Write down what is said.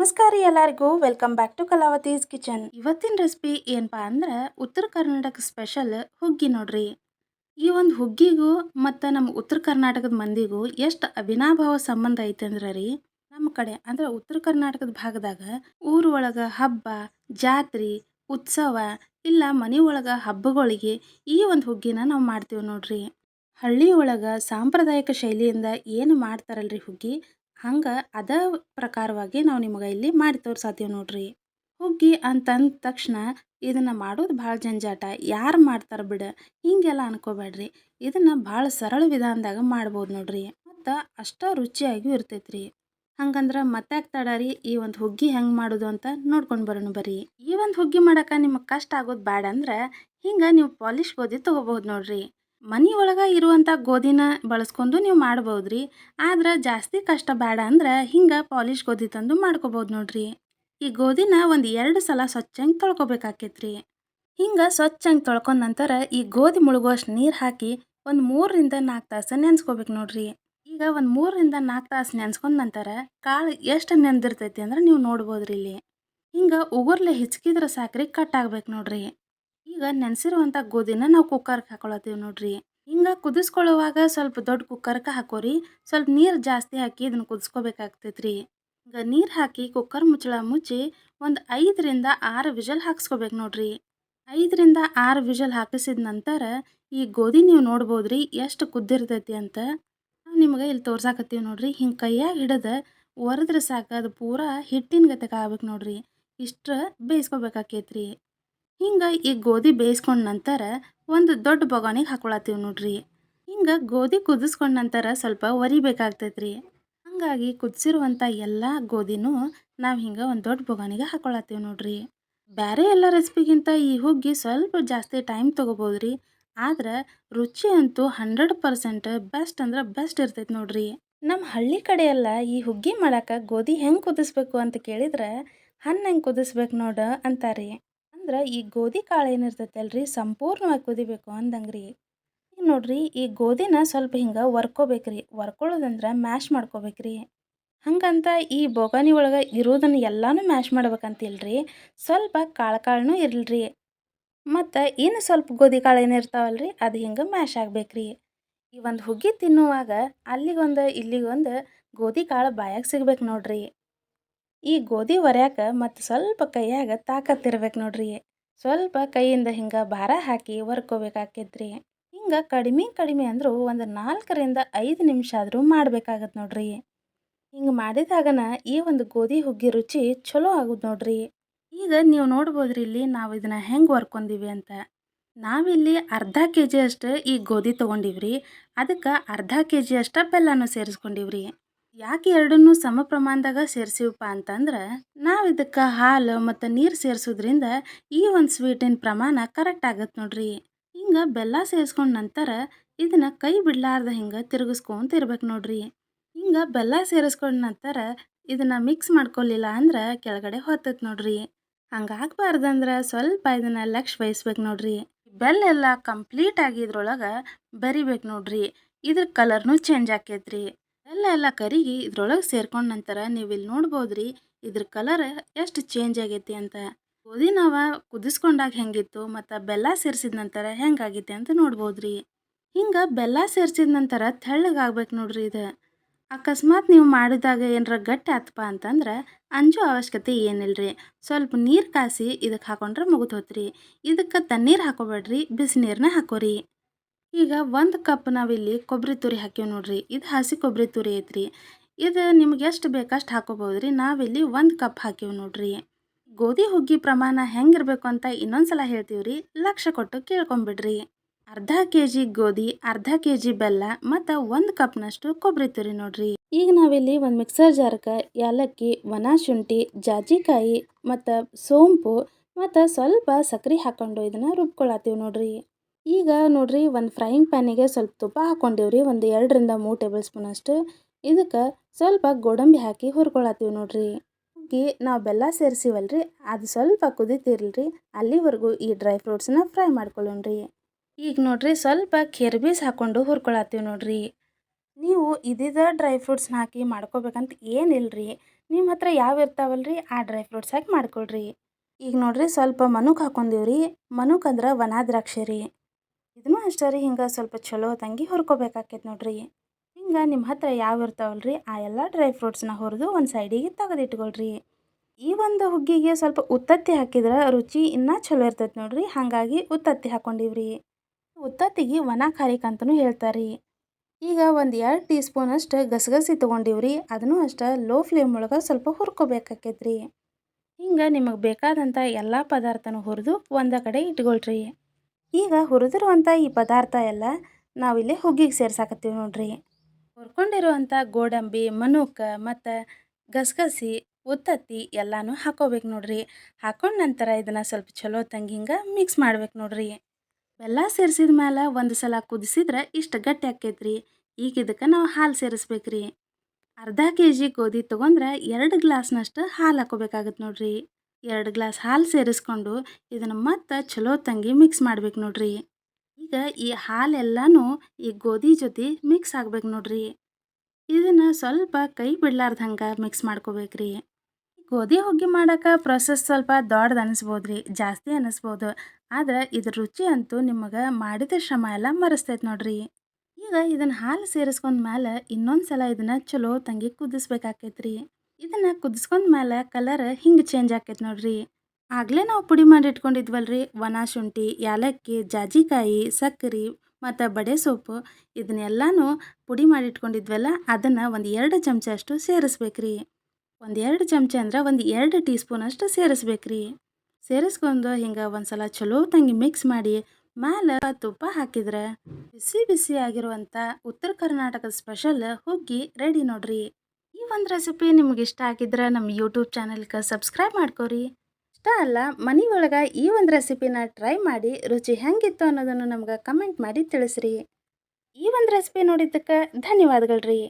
ನಮಸ್ಕಾರ ಎಲ್ಲರಿಗೂ. Welcome back to Kalavathi's kitchen ಇವತ್ತಿನ ರೆಸಿಪಿ ಏನಪ್ಪ ಅಂದ್ರೆ ಉತ್ತರ ಕರ್ನಾಟಕ ಸ್ಪೆಷಲ್ ಹುಗ್ಗಿ ನೋಡ್ರಿ. ಈ ಒಂದು ಹುಗ್ಗಿಗೂ ಮತ್ತು ನಮ್ಮ ಉತ್ತರ ಕರ್ನಾಟಕದ ಮಂದಿಗೂ ಎಷ್ಟು ಅವಿನಾಭಾವ ಸಂಬಂಧ ಐತೆ ಅಂದ್ರೆ ರೀ ನಮ್ಮ ಕಡೆ ಅಂದ್ರೆ ಉತ್ತರ ಕರ್ನಾಟಕದ ಭಾಗದಾಗ ಊರೊಳಗೆ ಹಬ್ಬ, ಜಾತ್ರೆ, ಉತ್ಸವ ಇಲ್ಲ ಮನೆ ಒಳಗೆ ಹಬ್ಬಗಳಿಗೆ ಈ ಒಂದು ಹುಗ್ಗಿನ ನಾವು ಮಾಡ್ತೀವಿ ನೋಡ್ರಿ. ಹಳ್ಳಿ ಒಳಗೆ ಸಾಂಪ್ರದಾಯಿಕ ಶೈಲಿಯಿಂದ ಏನು ಮಾಡ್ತಾರಲ್ರಿ ಹುಗ್ಗಿ? ಹಂಗೆ ಅದ ಪ್ರಕಾರವಾಗಿ ನಾವು ನಿಮಗೆ ಇಲ್ಲಿ ಮಾಡಿ ತೋರ್ಸಾತೀವಿ ನೋಡ್ರಿ. ಹುಗ್ಗಿ ಅಂತಂದ ತಕ್ಷಣ ಇದನ್ನು ಮಾಡೋದು ಭಾಳ ಜಂಜಾಟ. ಯಾರು ಮಾಡ್ತಾರೆ ಬಿಡ, ಹೀಗೆಲ್ಲ ಅನ್ಕೋಬೇಡ್ರಿ ಇದನ್ನು ಭಾಳ ಸರಳ ವಿಧಾನದಾಗ ಮಾಡ್ಬೋದು ನೋಡ್ರಿ. ಮತ್ತು ಅಷ್ಟ ರುಚಿಯಾಗಿಯೂ ಇರ್ತೈತ್ರಿ. ಹಂಗಂದ್ರೆ ಮತ್ತೆ ತಡರಿ ಈ ಒಂದು ಹುಗ್ಗಿ ಹೆಂಗೆ ಮಾಡೋದು ಅಂತ ನೋಡ್ಕೊಂಡು ಬರೋಣ ಬರ್ರಿ. ಈ ಒಂದು ಹುಗ್ಗಿ ಮಾಡಕ್ಕೆ ನಿಮಗೆ ಕಷ್ಟ ಆಗೋದು ಬೇಡ ಅಂದ್ರೆ ಹಿಂಗೆ ನೀವು ಪಾಲಿಶ್ ಗೋಧಿ ತೊಗೋಬಹುದು ನೋಡ್ರಿ. ಮನೆ ಒಳಗೆ ಇರುವಂಥ ಗೋಧಿನ ಬಳಸ್ಕೊಂಡು ನೀವು ಮಾಡ್ಬೋದ್ರಿ. ಆದ್ರೆ ಜಾಸ್ತಿ ಕಷ್ಟ ಬೇಡ ಅಂದ್ರೆ ಹಿಂಗೆ ಪಾಲಿಶ್ ಗೋಧಿ ತಂದು ಮಾಡ್ಕೋಬೋದು ನೋಡ್ರಿ. ಈ ಗೋಧಿನ ಒಂದು ಎರಡು ಸಲ ಸ್ವಚ್ಛಂಗೆ ತೊಳ್ಕೊಬೇಕಾಕೈತ್ರಿ. ಹಿಂಗೆ ಸ್ವಚ್ಛಂಗೆ ತೊಳ್ಕೊಂಡ ನಂತರ ಈ ಗೋಧಿ ಮುಳುಗುವಷ್ಟು ನೀರು ಹಾಕಿ ಒಂದು ಮೂರರಿಂದ ನಾಲ್ಕು ತಾಸು ನೆನೆಸ್ಕೋಬೇಕು ನೋಡ್ರಿ. ಈಗ ಒಂದು ಮೂರರಿಂದ ನಾಲ್ಕು ತಾಸು ನೆನ್ಸ್ಕೊಂಡ ನಂತರ ಕಾಳು ಎಷ್ಟು ನೆಂದಿರ್ತೈತಿ ಅಂದ್ರೆ ನೀವು ನೋಡ್ಬೋದ್ರಿ ಇಲ್ಲಿ. ಹಿಂಗೆ ಉಗುರ್ಲೆ ಹಿಚ್ಕಿದ್ರೆ ಸಾಕ್ರಿ ಕಟ್ ಆಗ್ಬೇಕು ನೋಡ್ರಿ. ಈಗ ನೆನೆಸಿರುವಂಥ ಗೋಧಿನ ನಾವು ಕುಕ್ಕರ್ಗೆ ಹಾಕೊಳತ್ತೀವಿ ನೋಡ್ರಿ. ಹಿಂಗೆ ಕುದಿಸ್ಕೊಳ್ಳುವಾಗ ಸ್ವಲ್ಪ ದೊಡ್ಡ ಕುಕ್ಕರ್ಗೆ ಹಾಕೋರಿ, ಸ್ವಲ್ಪ ನೀರು ಜಾಸ್ತಿ ಹಾಕಿ ಇದನ್ನು ಕುದಿಸ್ಕೋಬೇಕಾಗ್ತೈತ್ರಿ. ಈಗ ನೀರು ಹಾಕಿ ಕುಕ್ಕರ್ ಮುಚ್ಚಳ ಮುಚ್ಚಿ ಒಂದು ಐದರಿಂದ ಆರು ವಿಜಲ್ ಹಾಕ್ಸ್ಕೋಬೇಕು ನೋಡ್ರಿ. ಐದರಿಂದ ಆರು ವಿಜಲ್ ಹಾಕಿಸಿದ ನಂತರ ಈ ಗೋಧಿ ನೀವು ನೋಡ್ಬೋದ್ರಿ ಎಷ್ಟು ಕುದ್ದಿರ್ತೈತಿ ಅಂತ ನಾವು ನಿಮಗೆ ಇಲ್ಲಿ ತೋರ್ಸಾಕತ್ತೀವಿ ನೋಡ್ರಿ. ಹಿಂಗೆ ಕೈಯಾಗ ಹಿಡಿದು ಒರೆದ್ರೆ ಸಾಕು ಅದು ಪೂರಾ ಹಿಟ್ಟಿನ ಗತೆಗೆ ಆಗ್ಬೇಕು ನೋಡ್ರಿ. ಇಷ್ಟು ಬೇಯಿಸ್ಕೋಬೇಕಾಕೈತ್ರಿ. ಹಿಂಗೆ ಈ ಗೋಧಿ ಬೇಯಿಸ್ಕೊಂಡ ನಂತರ ಒಂದು ದೊಡ್ಡ ಬೊಗಾನಿಗೆ ಹಾಕೊಳತ್ತೀವಿ ನೋಡ್ರಿ. ಹಿಂಗೆ ಗೋಧಿ ಕುದಿಸ್ಕೊಂಡ ನಂತರ ಸ್ವಲ್ಪ ಒರಿಬೇಕಾಗ್ತೈತ್ರಿ. ಹಾಗಾಗಿ ಕುದಿಸಿರುವಂಥ ಎಲ್ಲ ಗೋಧಿನೂ ನಾವು ಹಿಂಗೆ ಒಂದು ದೊಡ್ಡ ಬೊಗಾನಿಗೆ ಹಾಕೊಳತ್ತೀವಿ ನೋಡ್ರಿ. ಬೇರೆ ಎಲ್ಲ ರೆಸಿಪಿಗಿಂತ ಈ ಹುಗ್ಗಿ ಸ್ವಲ್ಪ ಜಾಸ್ತಿ ಟೈಮ್ ತೊಗೋಬೋದ್ರಿ. ಆದ್ರೆ ರುಚಿ ಅಂತೂ ಹಂಡ್ರೆಡ್ ಪರ್ಸೆಂಟ್ ಬೆಸ್ಟ್ ಅಂದ್ರೆ ಬೆಸ್ಟ್ ಇರ್ತೈತೆ ನೋಡ್ರಿ. ನಮ್ಮ ಹಳ್ಳಿ ಕಡೆ ಈ ಹುಗ್ಗಿ ಮಾಡಕ್ಕೆ ಗೋಧಿ ಹೆಂಗೆ ಕುದಿಸ್ಬೇಕು ಅಂತ ಕೇಳಿದ್ರೆ ಹಣ್ಣು ಹೆಂಗೆ ಕುದಿಸ್ಬೇಕು ನೋಡು ಅಂತಾರೆ. ಅಂದ್ರೆ ಈ ಗೋಧಿ ಕಾಳು ಏನಿರ್ತೈತಲ್ಲ ರೀ ಸಂಪೂರ್ಣವಾಗಿ ಕುದಿಬೇಕು ಅಂದಂಗ್ರಿ. ಈಗ ನೋಡ್ರಿ ಈ ಗೋಧಿನ ಸ್ವಲ್ಪ ಹಿಂಗೆ ವರ್ಕೋಬೇಕ್ರಿ ವರ್ಕೊಳ್ಳೋದಂದ್ರೆ ಮ್ಯಾಶ್ ಮಾಡ್ಕೋಬೇಕ್ರಿ. ಹಂಗಂತ ಈ ಬೊಗಾನಿ ಒಳಗೆ ಇರೋದನ್ನು ಎಲ್ಲನೂ ಮ್ಯಾಶ್ ಮಾಡ್ಬೇಕಂತಿಲ್ರಿ, ಸ್ವಲ್ಪ ಕಾಳು ಕಾಳು ಇರಲ್ರಿ. ಮತ್ತು ಇನ್ನು ಸ್ವಲ್ಪ ಗೋಧಿ ಕಾಳು ಏನಿರ್ತಾವಲ್ರಿ ಅದು ಹಿಂಗೆ ಮ್ಯಾಶ್ ಆಗ್ಬೇಕ್ರಿ. ಈ ಒಂದು ಹುಗ್ಗಿ ತಿನ್ನುವಾಗ ಅಲ್ಲಿಗೊಂದು ಇಲ್ಲಿಗೊಂದು ಗೋಧಿ ಕಾಳು ಬಾಯಾಗ ಸಿಗ್ಬೇಕು ನೋಡ್ರಿ. ಈ ಗೋಧಿ ಒರ್ಯಾಕ ಮತ್ತು ಸ್ವಲ್ಪ ಕೈಯಾಗ ತಾಕತ್ತಿರ್ಬೇಕು ನೋಡ್ರಿ. ಸ್ವಲ್ಪ ಕೈಯಿಂದ ಹಿಂಗೆ ಭಾರ ಹಾಕಿ ಒರ್ಕೋಬೇಕಾಕೈತ್ರಿ. ಹಿಂಗೆ ಕಡಿಮೆ ಕಡಿಮೆ ಅಂದರೂ ಒಂದು ನಾಲ್ಕರಿಂದ ಐದು ನಿಮಿಷ ಆದರೂ ಮಾಡಬೇಕಾಗತ್ತೆ ನೋಡ್ರಿ. ಹಿಂಗೆ ಮಾಡಿದಾಗನ ಈ ಒಂದು ಗೋಧಿ ಹುಗ್ಗಿ ರುಚಿ ಚಲೋ ಆಗುದು ನೋಡ್ರಿ. ಈಗ ನೀವು ನೋಡ್ಬೋದ್ರಿ ಇಲ್ಲಿ ನಾವು ಇದನ್ನ ಹೆಂಗೆ ಒರ್ಕೊಂಡಿವಿ ಅಂತ. ನಾವಿಲ್ಲಿ ಅರ್ಧ ಕೆ ಜಿ ಅಷ್ಟು ಈ ಗೋಧಿ ತೊಗೊಂಡಿವ್ರಿ. ಅದಕ್ಕೆ ಅರ್ಧ ಕೆ ಜಿ ಅಷ್ಟು ಬೆಲ್ಲನೂ ಸೇರಿಸ್ಕೊಂಡಿವ್ರಿ. ಯಾಕೆ ಎರಡನ್ನೂ ಸಮ ಪ್ರಮಾಣದಾಗ ಸೇರಿಸಿವಪ್ಪ ಅಂತಂದ್ರೆ ನಾವು ಇದಕ್ಕೆ ಹಾಲು ಮತ್ತು ನೀರು ಸೇರಿಸೋದ್ರಿಂದ ಈ ಒಂದು ಸ್ವೀಟಿನ ಪ್ರಮಾಣ ಕರೆಕ್ಟ್ ಆಗತ್ತೆ ನೋಡ್ರಿ. ಹಿಂಗೆ ಬೆಲ್ಲ ಸೇರಿಸ್ಕೊಂಡ ನಂತರ ಇದನ್ನ ಕೈ ಬಿಡ್ಲಾರ್ದ ಹಿಂಗೆ ತಿರುಗಿಸ್ಕೊಂತ ಇರ್ಬೇಕು ನೋಡ್ರಿ. ಹಿಂಗೆ ಬೆಲ್ಲ ಸೇರಿಸ್ಕೊಂಡ ನಂತರ ಇದನ್ನು ಮಿಕ್ಸ್ ಮಾಡ್ಕೊಲಿಲ್ಲ ಅಂದ್ರೆ ಕೆಳಗಡೆ ಹೊತ್ತತ್ ನೋಡ್ರಿ. ಹಂಗಾಗಬಾರ್ದಂದ್ರೆ ಸ್ವಲ್ಪ ಇದನ್ನು ಲಕ್ಷ ವಹಿಸ್ಬೇಕು ನೋಡ್ರಿ. ಬೆಲ್ಲ ಎಲ್ಲ ಕಂಪ್ಲೀಟ್ ಆಗಿ ಇದ್ರೊಳಗೆ ಬರಿಬೇಕು ನೋಡ್ರಿ. ಇದ್ರ ಕಲರ್ನು ಚೇಂಜ್ ಆಕೈತ್ರಿ. ಬೆಲ್ಲ ಎಲ್ಲ ಕರಿಗಿ ಇದ್ರೊಳಗೆ ಸೇರ್ಕೊಂಡ ನಂತರ ನೀವು ಇಲ್ಲಿ ನೋಡ್ಬೋದ್ರಿ ಇದ್ರ ಕಲರ್ ಎಷ್ಟು ಚೇಂಜ್ ಆಗೈತಿ ಅಂತ. ಗೋಧಿ ನಾವ ಕುದಿಸ್ಕೊಂಡಾಗ ಹೆಂಗಿತ್ತು ಮತ್ತು ಬೆಲ್ಲ ಸೇರಿಸಿದ ನಂತರ ಹೆಂಗಾಗೈತಿ ಅಂತ ನೋಡ್ಬೋದ್ರಿ. ಹಿಂಗೆ ಬೆಲ್ಲ ಸೇರಿಸಿದ ನಂತರ ತೆಳ್ಳಗಾಗ್ಬೇಕು ನೋಡ್ರಿ ಇದು. ಅಕಸ್ಮಾತ್ ನೀವು ಮಾಡಿದಾಗ ಏನರ ಗಟ್ಟಿ ಆತಪ್ಪ ಅಂತಂದ್ರೆ ಅಂಜೋ ಅವಶ್ಯಕತೆ ಏನಿಲ್ರಿ. ಸ್ವಲ್ಪ ನೀರು ಕಾಸಿ ಇದಕ್ಕೆ ಹಾಕೊಂಡ್ರೆ ಮುಗಿದೋತ್ರಿ ಇದಕ್ಕೆ ತಣ್ಣೀರು ಹಾಕೋಬೇಡ್ರಿ ಬಿಸಿನೀರನ್ನ ಹಾಕೋರಿ. ಈಗ ಒಂದು ಕಪ್ ನಾವಿಲ್ಲಿ ಕೊಬ್ಬರಿ ತುರಿ ಹಾಕೀವಿ ನೋಡ್ರಿ. ಇದು ಹಸಿ ಕೊಬ್ಬರಿ ತುರಿ ಐತ್ರಿ. ಇದು ನಿಮ್ಗೆ ಎಷ್ಟು ಬೇಕಷ್ಟು ಹಾಕೋಬೋದ್ರಿ ನಾವಿಲ್ಲಿ ಒಂದು ಕಪ್ ಹಾಕೀವಿ ನೋಡ್ರಿ. ಗೋಧಿ ಹುಗ್ಗಿ ಪ್ರಮಾಣ ಹೆಂಗಿರಬೇಕು ಅಂತ ಇನ್ನೊಂದ್ಸಲ ಹೇಳ್ತೀವಿ ರೀ ಲಕ್ಷ ಕೊಟ್ಟು ಕೇಳ್ಕೊಂಬಿಡ್ರಿ. ಅರ್ಧ ಕೆ ಜಿ ಗೋಧಿ, ಅರ್ಧ ಕೆ ಜಿ ಬೆಲ್ಲ ಮತ್ತು ಒಂದು ಕಪ್ನಷ್ಟು ಕೊಬ್ಬರಿ ತುರಿ ನೋಡ್ರಿ. ಈಗ ನಾವಿಲ್ಲಿ ಒಂದು ಮಿಕ್ಸರ್ ಜಾರ್ಗೆ ಏಲಕ್ಕಿ ಒಣ ಶುಂಠಿ, ಜಾಜಿಕಾಯಿ ಮತ್ತು ಸೋಂಪು ಮತ್ತು ಸ್ವಲ್ಪ ಸಕ್ರೆ ಹಾಕೊಂಡು ಇದನ್ನು ರುಬ್ಕೊಳತ್ತೀವಿ ನೋಡ್ರಿ. ಈಗ ನೋಡ್ರಿ ಒಂದು ಫ್ರೈಯಿಂಗ್ ಪ್ಯಾನಿಗೆ ಸ್ವಲ್ಪ ತುಪ್ಪ ಹಾಕ್ಕೊಂಡಿವ್ರಿ ಒಂದು ಎರಡರಿಂದ ಮೂರು ಟೇಬಲ್ ಸ್ಪೂನ್ ಅಷ್ಟು. ಇದಕ್ಕೆ ಸ್ವಲ್ಪ ಗೋಡಂಬಿ ಹಾಕಿ ಹುರ್ಕೊಳತ್ತೀವಿ ನೋಡ್ರಿ. ಹುಗ್ಗಿ ನಾವು ಬೆಲ್ಲ ಸೇರಿಸಿವಲ್ರಿ, ಅದು ಸ್ವಲ್ಪ ಕುದಿತಿರ್ಲ್ರಿ, ಅಲ್ಲಿವರೆಗೂ ಈ ಡ್ರೈ ಫ್ರೂಟ್ಸ್ನ ಫ್ರೈ ಮಾಡ್ಕೊಳ್ಳೋಣ್ರಿ ಈಗ ನೋಡ್ರಿ ಸ್ವಲ್ಪ ಕೆರ್ಬೀಸ್ ಹಾಕ್ಕೊಂಡು ಹುರ್ಕೊಳತ್ತೀವಿ ನೋಡ್ರಿ. ನೀವು ಇದಿದ ಡ್ರೈ ಫ್ರೂಟ್ಸ್ನ ಹಾಕಿ ಮಾಡ್ಕೋಬೇಕಂತ ರೀ ನಿಮ್ಮ ಹತ್ರ ಯಾವ ಇರ್ತಾವಲ್ರಿ, ಆ ಡ್ರೈ ಫ್ರೂಟ್ಸ್ ಹಾಕಿ ಮಾಡ್ಕೊಳ್ರಿ. ಈಗ ನೋಡ್ರಿ ಸ್ವಲ್ಪ ಮನುಕ್ ಹಾಕೊಂಡೀವ್ರಿ, ಮನುಕ್ ಅಂದ್ರೆ ವನ ದ್ರಾಕ್ಷಿ ರೀ. ಇದನ್ನು ಅಷ್ಟೇ ರೀ, ಹಿಂಗೆ ಸ್ವಲ್ಪ ಚಲೋ ತಂಗಿ ಹುರ್ಕೋಬೇಕಾಕೈತೆ ನೋಡ್ರಿ. ಹಿಂಗೆ ನಿಮ್ಮ ಹತ್ರ ಯಾವ ಇರ್ತಾವಲ್ರಿ, ಆ ಎಲ್ಲ ಡ್ರೈ ಫ್ರೂಟ್ಸ್ನ ಹುರಿದು ಒಂದು ಸೈಡಿಗೆ ತೆಗೆದಿಟ್ಕೊಳ್ರಿ. ಈ ಒಂದು ಹುಗ್ಗಿಗೆ ಸ್ವಲ್ಪ ಉತ್ತತ್ತಿ ಹಾಕಿದ್ರೆ ರುಚಿ ಇನ್ನೂ ಚಲೋ ಇರ್ತೈತೆ ನೋಡ್ರಿ, ಹಾಗಾಗಿ ಉತ್ತತ್ತಿ ಹಾಕ್ಕೊಂಡಿವ್ರಿ ಉತ್ತತ್ತಿಗೆ ಒಣ ಖಾರಿಕ್ ಅಂತಲೂ ಹೇಳ್ತಾರೆ. ಈಗ ಒಂದು ಎರಡು ಟೀ ಸ್ಪೂನ್ ಅಷ್ಟು ಗಸಗಸಿ ತೊಗೊಂಡಿವ್ರಿ, ಅದನ್ನು ಅಷ್ಟು ಲೋ ಫ್ಲೇಮ್ ಒಳಗೆ ಸ್ವಲ್ಪ ಹುರ್ಕೋಬೇಕಾಕೈತ್ರಿ. ಹಿಂಗೆ ನಿಮಗೆ ಬೇಕಾದಂಥ ಎಲ್ಲ ಪದಾರ್ಥನೂ ಹುರಿದು ಒಂದ ಕಡೆ ಇಟ್ಕೊಳ್ರಿ. ಈಗ ಹುರಿದಿರುವಂಥ ಈ ಪದಾರ್ಥ ಎಲ್ಲ ನಾವಿಲ್ಲಿ ಹುಗ್ಗಿಗೆ ಸೇರ್ಸಾಕತ್ತೀವಿ ನೋಡ್ರಿ. ಹುರ್ಕೊಂಡಿರುವಂಥ ಗೋಡಂಬಿ, ಮನುಕ ಮತ್ತು ಗಸಗಸಿ, ಉತ್ತತ್ತಿ ಎಲ್ಲನೂ ಹಾಕೋಬೇಕು ನೋಡ್ರಿ. ಹಾಕೊಂಡ ನಂತರ ಇದನ್ನು ಸ್ವಲ್ಪ ಚಲೋ ತಂಗಿ ಹಿಂಗೆ ಮಿಕ್ಸ್ ಮಾಡ್ಬೇಕು ನೋಡ್ರಿ. ಬೆಲ್ಲ ಸೇರಿಸಿದ ಮೇಲೆ ಒಂದು ಸಲ ಕುದಿಸಿದ್ರೆ ಇಷ್ಟು ಗಟ್ಟಿ ಆಕೈತ್ರಿ ಈಗ ಇದಕ್ಕೆ ನಾವು ಹಾಲು ಸೇರಿಸ್ಬೇಕ್ರಿ. ಅರ್ಧ ಕೆ ಜಿ ಗೋಧಿ ತೊಗೊಂಡ್ರೆ ಎರಡು ಗ್ಲಾಸ್ನಷ್ಟು ಹಾಲು ಹಾಕೋಬೇಕಾಗತ್ತೆ ನೋಡ್ರಿ. ಎರಡು ಗ್ಲಾಸ್ ಹಾಲು ಸೇರಿಸ್ಕೊಂಡು ಇದನ್ನು ಮತ್ತೆ ಚಲೋ ತಂಗಿ ಮಿಕ್ಸ್ ಮಾಡ್ಬೇಕು ನೋಡ್ರಿ. ಈಗ ಈ ಹಾಲೆಲ್ಲನೂ ಈ ಗೋಧಿ ಜೊತೆ ಮಿಕ್ಸ್ ಆಗ್ಬೇಕು ನೋಡ್ರಿ. ಇದನ್ನು ಸ್ವಲ್ಪ ಕೈ ಬಿಡ್ಲಾರ್ದಂಗೆ ಮಿಕ್ಸ್ ಮಾಡ್ಕೋಬೇಕ್ರಿ ಗೋಧಿ ಹುಗ್ಗಿ ಮಾಡೋಕೆ ಪ್ರೊಸೆಸ್ ಸ್ವಲ್ಪ ದೊಡ್ಡದು ಅನಿಸ್ಬೋದು ರೀ, ಜಾಸ್ತಿ ಅನಿಸ್ಬೋದು. ಆದ್ರೆ ಇದ್ರ ರುಚಿ ಅಂತೂ ನಿಮಗೆ ಮಾಡಿದ ಶ್ರಮ ಎಲ್ಲ ಮರೆಸ್ತೈತೆ ನೋಡ್ರಿ. ಈಗ ಇದನ್ನು ಹಾಲು ಸೇರಿಸ್ಕೊಂಡ ಮೇಲೆ ಇನ್ನೊಂದು ಸಲ ಇದನ್ನು ಚಲೋ ತಂಗಿ ಕುದಿಸ್ಬೇಕಾಕೈತ್ರಿ. ಇದನ್ನು ಕುದಿಸ್ಕೊಂಡ ಮೇಲೆ ಕಲರ್ ಹಿಂಗೆ ಚೇಂಜ್ ಆಕೈತೆ ನೋಡ್ರಿ. ಆಗಲೇ ನಾವು ಪುಡಿ ಮಾಡಿ ಇಟ್ಕೊಂಡಿದ್ವಲ್ರಿ. ಒಣ ಶುಂಠಿ, ಯಾಲಕ್ಕಿ, ಜಾಜಿಕಾಯಿ ಸಕ್ಕರೆ ಮತ್ತು ಬಡೆ ಸೊಪ್ಪು ಇದನ್ನೆಲ್ಲನೂ ಪುಡಿ ಮಾಡಿ ಇಟ್ಕೊಂಡಿದ್ವಲ್ಲ, ಅದನ್ನು ಒಂದು ಎರಡು ಚಮಚ ಅಷ್ಟು ಸೇರಿಸ್ಬೇಕ್ರಿ. ಒಂದು ಎರಡು ಚಮಚ ಅಂದ್ರೆ ಒಂದು ಎರಡು ಟೀ ಸ್ಪೂನಷ್ಟು ಸೇರಿಸ್ಬೇಕ್ರಿ. ಸೇರಿಸ್ಕೊಂಡು ಹಿಂಗೆ ಒಂದು ಸಲ ಚಲೋ ತಂಗಿ ಮಿಕ್ಸ್ ಮಾಡಿ ಮ್ಯಾಲ ತುಪ್ಪ ಹಾಕಿದ್ರೆ ಬಿಸಿ ಬಿಸಿ ಆಗಿರುವಂಥ ಉತ್ತರ ಕರ್ನಾಟಕದ ಸ್ಪೆಷಲ್ ಹುಗ್ಗಿ ರೆಡಿ ನೋಡ್ರಿ. ಈ ಒಂದು ರೆಸಿಪಿ ನಿಮ್ಗೆ ಇಷ್ಟ ಆಗಿದ್ರೆ ನಮ್ಮ ಯೂಟ್ಯೂಬ್ ಚಾನಲ್ಗೆ ಸಬ್ಸ್ಕ್ರೈಬ್ ಮಾಡ್ಕೊರಿ. ಇಷ್ಟ ಅಲ್ಲ ಮನೆ ಒಳಗೆ ಈ ಒಂದು ರೆಸಿಪಿನ ಟ್ರೈ ಮಾಡಿ, ರುಚಿ ಹೆಂಗಿತ್ತು ಅನ್ನೋದನ್ನು ನಮ್ಗೆ ಕಮೆಂಟ್ ಮಾಡಿ ತಿಳಿಸ್ರಿ. ಈ ಒಂದು ರೆಸಿಪಿ ನೋಡಿದ್ದಕ್ಕೆ ಧನ್ಯವಾದಗಳು ರೀ